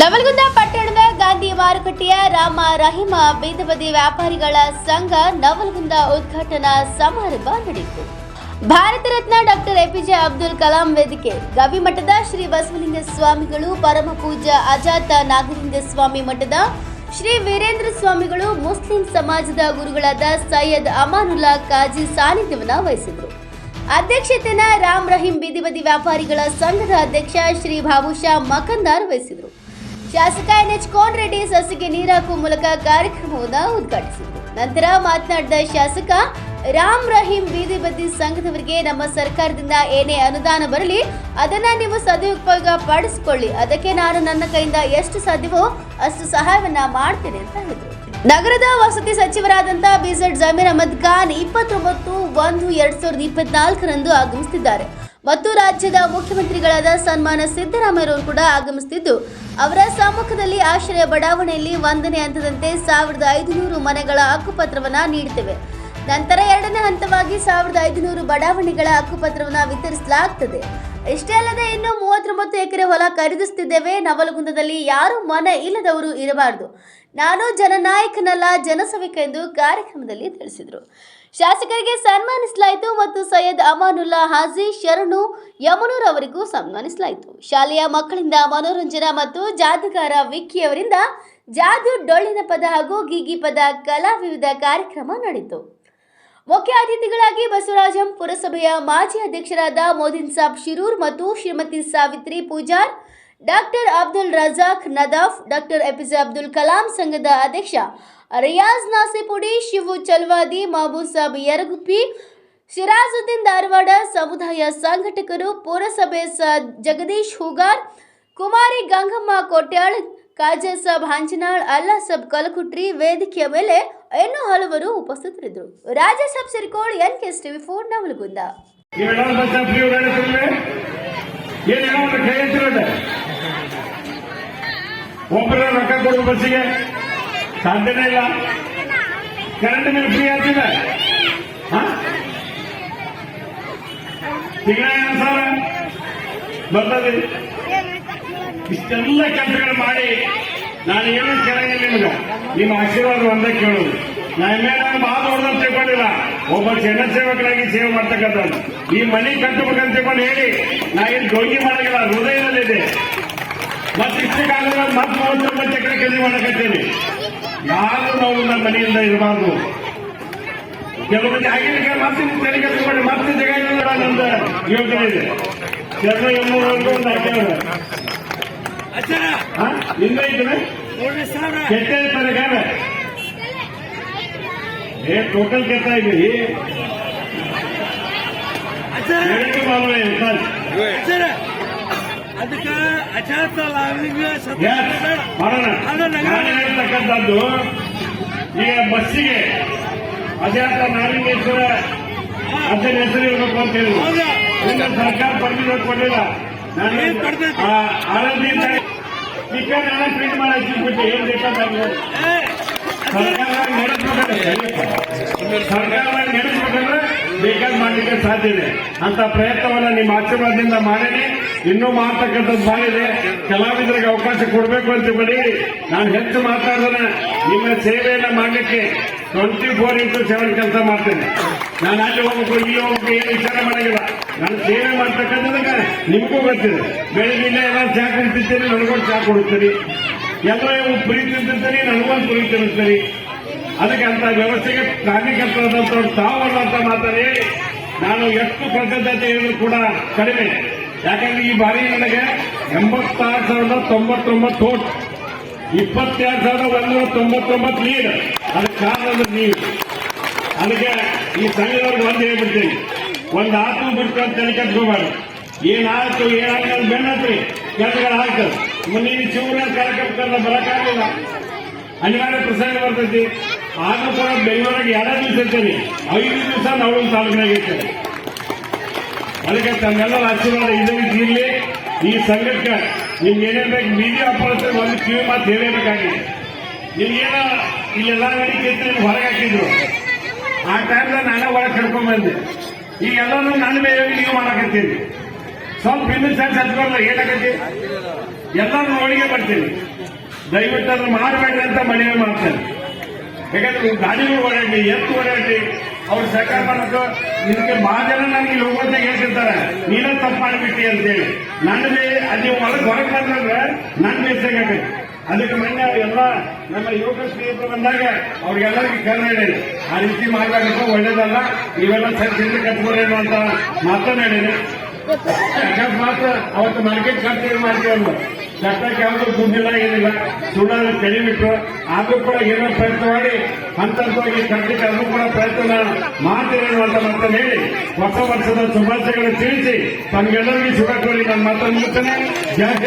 ನವಲಗುಂದ ಪಟ್ಟಣದ ಗಾಂಧಿ ಮಾರುಕಟ್ಟೆಯ ರಾಮ ರಹಿಮ ಬೀದಿಬದಿ ವ್ಯಾಪಾರಿಗಳ ಸಂಘ ನವಲಗುಂದ ಉದ್ಘಾಟನಾ ಸಮಾರಂಭ ನಡೆಯಿತು. Bharat Ratna doctor A P J Abdul Kalam ವೇದಿಕೆ ಗವಿಮಠದ ಶ್ರೀ ಬಸವಲಿಂಗ ಸ್ವಾಮಿಗಳು, ಪರಮ ಪೂಜ್ಯ ಅಜಾತ ನಾಗಲಿಂಗ ಸ್ವಾಮಿ ಮಠದ ಶ್ರೀ ವೀರೇಂದ್ರ ಸ್ವಾಮಿಗಳು, ಮುಸ್ಲಿಂ ಸಮಾಜದ ಗುರುಗಳಾದ ಸೈಯದ್ ಅಮಾನುಲ್ಲಾ ಕಾಜಿ ಸಾನ್ನಿಧ್ಯವನ್ನ ವಹಿಸಿದರು. ಅಧ್ಯಕ್ಷತೆನ ರಾಮ್ ರಹೀಂ ಬೀದಿಬದಿ ವ್ಯಾಪಾರಿಗಳ ಸಂಘದ ಅಧ್ಯಕ್ಷ ಶ್ರೀ ಬಾಬುಷಾ ಮಕಂದಾರ್ ವಹಿಸಿದರು. ಶಾಸಕ ಎನ್ ಎಚ್ ರೆಡ್ಡಿ ಸಸಿಗೆ ನೀರು ಹಾಕುವ ಮೂಲಕ ಕಾರ್ಯಕ್ರಮವನ್ನು ಉದ್ಘಾಟಿಸಿದರು. ನಂತರ ಮಾತನಾಡಿದ ಶಾಸಕ, ರಾಮ್ ರಹೀಂ ಬೀದಿ ಬದಿ ಸಂಘದವರಿಗೆ ನಮ್ಮ ಸರ್ಕಾರದಿಂದ ಏನೇ ಅನುದಾನ ಬರಲಿ, ಅದನ್ನ ನೀವು ಸದುಪಯೋಗ ಪಡಿಸಿಕೊಳ್ಳಿ. ಅದಕ್ಕೆ ನಾನು ನನ್ನ ಕೈಯಿಂದ ಎಷ್ಟು ಸಾಧ್ಯವೋ ಅಷ್ಟು ಸಹಾಯವನ್ನ ಮಾಡ್ತೇನೆ ಅಂತ ಹೇಳಿದರು. ನಗರದ ವಸತಿ ಸಚಿವರಾದಂಥ ಬಿಜೆಡ್ ಜಮೀರ್ ಅಹಮದ್ ಖಾನ್ ಇಪ್ಪತ್ತೊಂಬತ್ತು ಒಂದು ಎರಡ್ ಸಾವಿರದ ಇಪ್ಪತ್ನಾಲ್ಕರಂದು ಆಗಮಿಸುತ್ತಿದ್ದಾರೆ ಮತ್ತು ರಾಜ್ಯದ ಮುಖ್ಯಮಂತ್ರಿಗಳಾದ ಸನ್ಮಾನ ಸಿದ್ದರಾಮಯ್ಯವರು ಕೂಡ ಆಗಮಿಸುತ್ತಿದ್ದು ಅವರ ಸಮ್ಮುಖದಲ್ಲಿ ಆಶ್ರಯ ಬಡಾವಣೆಯಲ್ಲಿ ಒಂದನೇ ಹಂತದಂತೆ ಸಾವಿರದ ಐದುನೂರು ಮನೆಗಳ ಹಕ್ಕುಪತ್ರವನ್ನು ನೀಡುತ್ತೇವೆ ನಂತರ ಎರಡನೇ ಹಂತವಾಗಿ ಸಾವಿರದ ಐದುನೂರು ಬಡಾವಣೆಗಳ ಹಕ್ಕುಪತ್ರವನ್ನು ವಿತರಿಸಲಾಗುತ್ತದೆ ಇಷ್ಟೇ ಅಲ್ಲದೆ ಇನ್ನು ಮೂವತ್ತೊಂಬತ್ತು ಎಕರೆ ಹೊಲ ಖರೀದಿಸುತ್ತಿದ್ದೇವೆ ನವಲಗುಂದದಲ್ಲಿ ಯಾರು ಮನೆ ಇಲ್ಲದವರು ಇರಬಾರದು. ನಾನು ಜನನಾಯಕನಲ್ಲ ಜನಸೇವಕ ಎಂದು ಕಾರ್ಯಕ್ರಮದಲ್ಲಿ ತಿಳಿಸಿದರು. ಶಾಸಕರಿಗೆ ಸನ್ಮಾನಿಸಲಾಯಿತು ಮತ್ತು ಸೈಯದ್ ಅಮಾನುಲ್ಲಾ ಹಾಜಿ ಶರಣು ಯಮನೂರ್ ಅವರಿಗೂ ಸನ್ಮಾನಿಸಲಾಯಿತು. ಶಾಲೆಯ ಮಕ್ಕಳಿಂದ ಮನೋರಂಜನಾ ಮತ್ತು ಜಾದಗಾರ ವಿಕ್ಕಿ ಅವರಿಂದ ಜಾದು ಡೊಳ್ಳಿನ ಪದ ಹಾಗೂ ಗೀಗಿ ಪದ ಕಲಾ ವಿವಿಧ ಕಾರ್ಯಕ್ರಮ ನಡೆಯಿತು. ಮುಖ್ಯ ಅತಿಥಿಗಳಾಗಿ ಬಸವರಾಜಂ ಪುರಸಭೆಯ ಮಾಜಿ ಅಧ್ಯಕ್ಷರಾದ ಮೋದಿನ್ ಸಾಬ್ ಶಿರೂರ್ ಮತ್ತು Shrimati Savitri Pujar, doctor Abdul Razak Nadaf, doctor A P J Abdul Kalam ಸಂಘದ ಅಧ್ಯಕ್ಷ ರಿಯಾಜ್ ನಾಸಿಪುಡಿ, ಶಿವು ಚಲ್ವಾದಿ ಮಹಬೂಬ್ ಸಾಬ್ ಯರಗುಪ್ಪಿ ಸಿರಾಜುದ್ದೀನ್ ಧಾರವಾಡ ಸಮುದಾಯ ಸಂಘಟಕರು, ಪುರಸಭೆ ಸ ಜಗದೀಶ್ ಹುಗಾರ್, ಕುಮಾರಿ ಗಂಗಮ್ಮ ಕೊಟ್ಯಾಳ್ ಕಾಜಾ ಸಾಬ್ ಹಂಚನಾಳ್ ಅಲ್ಲಾ ಸಬ್ ಕಲಕುಟ್ರಿ ವೇದಿಕೆಯ ಮೇಲೆ ಇನ್ನೂ ಹಲವರು ಉಪಸ್ಥಿತರಿದ್ದರು. Raja Sab Sirikol N K S TV four Navalgund. ಒಬ್ಬರ ರೊಕ್ಕ ಕೊಡುವ ಬಸ್ಸಿಗೆ ಸಾಧ್ಯನೇ ಇಲ್ಲ ಕರೆಂಟ್ ಮೇಲೆ ಫ್ರೀ ಆಗ್ತಿದೆ ತಿಂಗಳ ಏನ ಸಾವಿರ ಬರ್ತದೆ ಇಷ್ಟೆಲ್ಲ ಕೆಲಸಗಳು ಮಾಡಿ ನಾನು ಏನು ಕೇಳಂಗಿಲ್ಲ ನಿಮ್ಗೆ, ನಿಮ್ಮ ಆಶೀರ್ವಾದ ಒಂದೇ ಕೇಳೋದು ನಾನು ಮೇಲೆ ಬಹಳ ದೊಡ್ಡದಂತ ತಿಳ್ಕೊಂಡಿಲ್ಲ. ಒಬ್ಬ ಜನಸೇವಕರಾಗಿ ಸೇವೆ ಮಾಡ್ತಕ್ಕಂಥದ್ದು ಈ ಮನೆ ಕಟ್ಟಬೇಕಂತ ತಿಳ್ಕೊಂಡು ಹೇಳಿ, ನಾ ಇಲ್ಲಿ ಡೊಂಗಿ ಮಾಡಂಗಿಲ್ಲ, ಹೃದಯದಲ್ಲಿದೆ. ಮತ್ತೆ ಕಾಲದಲ್ಲಿ ಮತ್ತೆ ಮೂವತ್ತೊಂಬತ್ತು ಎಕರೆ ಕೆಲಸ ಮಾಡಕತ್ತೇನೆ. ಯಾರು ನಾವು ನನ್ನ ಮನೆಯಿಂದ ಇರಬಾರ್ದು. ಕೆಲವು ಮಂದಿ ಆಗಿರ್ಲಿಕ್ಕೆ ಮತ್ತೆ ತೆರಿಗೆ ಕಟ್ಕೊಂಡು ಮತ್ತೆ ಜಗ ನಂದು ಯೋಜನೆ ಇದೆ. ಎರಡು ಎಮ್ಮೂರವರೆಗೂ ಒಂದು ಕೆಟ್ಟ ಇರ್ತಾರೆ ಗಾನ ಏ ಟೋಟಲ್ ಕೆತ್ತ ಇದ್ದೀರಿ ಅದಕ್ಕೆ ಅಜಾತ ಲಾವಿಂಗ Yes, ಮಾಡೋಣ. ನಾನು ಹೇಳ್ತಕ್ಕಂಥದ್ದು ಈಗ ಬಸ್ಸಿಗೆ ಅಜಾತ ನಾಗಲಿಂಗೇಶ್ವರ ಅದನ್ನ ಹೆಸರು ಇರಬೇಕು ಅಂತ ಹೇಳಿ. ಸರ್ಕಾರ ಪರ್ಮಿಷನ್ ಕೊಡಲಿಲ್ಲ. ಪ್ರಿಂಟ್ ಮಾಡಿ ಏನ್ ಬೇಕಾದ್ರೆ ಸರ್ಕಾರ ನಡೆಸ್ಬೇಕಂದ್ರೆ ಸರ್ಕಾರ ನಡೆಸ್ಬೇಕಂದ್ರೆ ಬೇಕಾದ್ ಮಾಡ್ಲಿಕ್ಕೆ ಸಾಧ್ಯ ಇದೆ. ಅಂತ ಪ್ರಯತ್ನವನ್ನ ನಿಮ್ಮ ಆಶೀರ್ವಾದದಿಂದ ಮಾಡೀನಿ ಇನ್ನೂ ಮಾಡ್ತಕ್ಕಂಥದ್ದು ಮಾಡಿದೆ ಕಲಾವಿದರಿಗೆ ಅವಕಾಶ ಕೊಡಬೇಕು ಅಂತ ಬಳಿ ನಾನು ಹೆಚ್ಚು ಮಾತಾಡೋಣ ನಿಮ್ಮ ಸೇವೆಯನ್ನ ಮಾಡಲಿಕ್ಕೆ ಟ್ವೆಂಟಿ ಫೋರ್ ಇಂಟು ಸೆವೆನ್ ಕೆಲಸ ಮಾಡ್ತೇನೆ. ನಾನು ಅಲ್ಲಿ ಹೋಗ್ಬೇಕು, ಇಲ್ಲಿ ಹೋಗ್ಬೇಕು, ಏನು ವಿಚಾರ ಮಾಡಂಗಿಲ್ಲ. ನಾನು ಸೇವೆ ಮಾಡ್ತಕ್ಕಂಥದಕ್ಕೆ ನಿಮಗೂ ಗೊತ್ತಿದೆ. ಇಲ್ಲೇ ಎಲ್ಲ ಚಾ ಕುಡಿತಿರ್ತೀನಿ ನನಗೊಂದು ಚಾ ಕೊಡುತ್ತೀರಿ. ಎಲ್ಲ ಇವು ಪ್ರೀತಿ ತಿಂತಿರ್ತೀನಿ ನನಗೊಂದು ಪ್ರೀತಿ ತಿನ್ನಿಸ್ತೀರಿ ಅದಕ್ಕೆ ಅಂತ ವ್ಯವಸ್ಥೆಗೆ ಕಾರ್ಯಕರ್ತರಾದಂಥವ್ರು ತಾವು ಅಂತ ಮಾತಾಡಿ. ನಾನು ಎಷ್ಟು ಕೃತಜ್ಞತೆ ಹೇಳಿದ್ರು ಕೂಡ ಕಡಿಮೆ. ಯಾಕಂದ್ರೆ ಈ ಬಾರಿ ನನಗೆ ಎಂಬತ್ತಾರು ಸಾವಿರದ ತೊಂಬತ್ತೊಂಬತ್ತು ಓಟ್ ಇಪ್ಪತ್ತೆರಡು ಸಾವಿರದ ಒಂದೂರ ತೊಂಬತ್ತೊಂಬತ್ತು ಲೀಡ್ ಅದಕ್ಕೆ ಕಾರಣ ನೀರು ಅದಕ್ಕೆ ಈ ಸಂಘದವ್ರಿಗೆ ಒಂದು ಹೇಳ್ಬಿಡ್ತೀನಿ. ಒಂದು ಆತು ಬಿಟ್ಟು ಅಂತ ತಲೆ ಕಟ್ಕೋಬಾರ್ದು ಏನಾಯ್ತು ಏನಾಯ್ತು ಬೆನ್ನತ್ರಿ. ಕೆಲಸಗಳು ಆಗ್ತದೆ ನೀನು ಶಿವನ ಕಾರ್ಯಕರ್ತರನ್ನ ಬರಕ್ಕಾಗಲಿಲ್ಲ ಅನಿವಾರ್ಯ ಪ್ರಸಂಗ ಬರ್ತೈತಿ. ಆದ್ರೂ ಕೂಡ ಬೆಂಗಳೂರಿಗೆ ಎರಡು ದಿವಸ ಇರ್ತೀನಿ. ಐದು ದಿವಸ ನಾವು ತಾಲೂಕಿನಾಗ ಇರ್ತೇನೆ. ಅದಕ್ಕೆ ತಮ್ಮೆಲ್ಲರ ಆಶೀರ್ವಾದ ಇದೇ ಇರಲಿ. ಈ ಸಂಘಕ್ಕೆ ನಿಮ್ಗೆ ಏನೇನು ಬೇಕು ಮೀಡಿಯಾ ಅಪ್ಪಳಿಸಿದ್ರೆ ಒಂದು ಕಿವಿ ಮಾತು ಹೇಳಬೇಕಾಗಿದೆ. ನಿಮ್ಗೇನೋ ಇಲ್ಲೆಲ್ಲ ನಡೀತಿತ್ತು ಹೊರಗೆ ಹಾಕಿದ್ರು. ಆ ಟೈಮ್ದಾಗ ನಾನೇ ಒಳಗೆ ಕರ್ಕೊಂಡ್ ಬಂದೆ. ಈಗ ಎಲ್ಲನೂ ನನ್ನ ಮೇಲೆ ನೀವು ಮಾಡಕತ್ತೀರಿ. ಸ್ವಲ್ಪ ಇನ್ನೂ ಸೆನ್ಸ್ ಹಚ್ಕೊಂಡ್ರೆ ಏನಾಗತ್ತಿ? ಎಲ್ಲರೂ ನೋಡಿಗೆ ಬರ್ತೀನಿ ದಯವಿಟ್ಟು ಅದನ್ನು ಮಾಡಬೇಡ್ರಿ ಅಂತ ಮನವಿ ಮಾಡ್ತೇನೆ. ಯಾಕಂದ್ರೆ ಗಾಡಿಗಳು ಓಡಾಡ್ಲಿ ಎತ್ತು ಓಡಾಡ್ಲಿ ಅವ್ರು ಸರ್ಕಾರ ಬರ್ಬೇಕು ಇದಕ್ಕೆ ಮಾಜನ ಜನ ನನಗೆ ಹೋಗೋದಾಗ ಹೇಳ್ತಿರ್ತಾರೆ. ನೀನೇ ತಪ್ಪು ಮಾಡಿಬಿಟ್ಟಿ ಅಂತೇಳಿ. ನನ್ನ ಮೇಲೆ ಅಲ್ಲಿ ಒಳಗೆ ಹೊರಗೆ ಬಂದ್ರೆ ನನ್ನ ಬೇಸಾಗ ಅದಕ್ಕೆ ಮೊನ್ನೆ ಎಲ್ಲ ನಮ್ಮ ಯುವಕ ಸ್ನೇಹಿತರು ಬಂದಾಗ ಅವ್ರಿಗೆಲ್ಲರಿಗೂ ಕರ್ನಾಡಿದೆ ಆ ರೀತಿ ಮಾಡಬೇಕು ಒಳ್ಳೇದಲ್ಲ. ನೀವೆಲ್ಲ ಸರಿ ಕಟ್ಕೊಡೇನು ಅಂತ ಮಾತನಾಡಿದೆ ಅಕಸ್ಮಾತ್ ಅವತ್ತು ಮಾರ್ಕೆಟ್ ಖರ್ಚು ಮಾಡ್ತೀವಲ್ಲ ಚಟ್ಟಕ್ಕೆ ಯಾವುದು ದುಡ್ಡಿಲ್ಲ ಏನಿಲ್ಲ. ಸುಳ್ಳನ್ನು ತೆಳಿಬಿಟ್ಟು ಆದರೂ ಕೂಡ ಏನೋ ಪ್ರಯತ್ನ ಮಾಡಿ ಹಂತ ಹಂತವಾಗಿ ಕಟ್ಟಕ್ಕೆ ಅದು ಕೂಡ ಪ್ರಯತ್ನ ಮಾಡ್ತೀರೇನು ಅಂತ ಮತ್ತೆ ಹೇಳಿ, ಹೊಸ ವರ್ಷದ ಶುಭಾಶಯಗಳು ತಿಳಿಸಿ, ತಮಗೆಲ್ಲರಿಗೂ ಶುಭ ಕೋರಿ ನಾನು ಮಾತನ್ನು ಜಯ.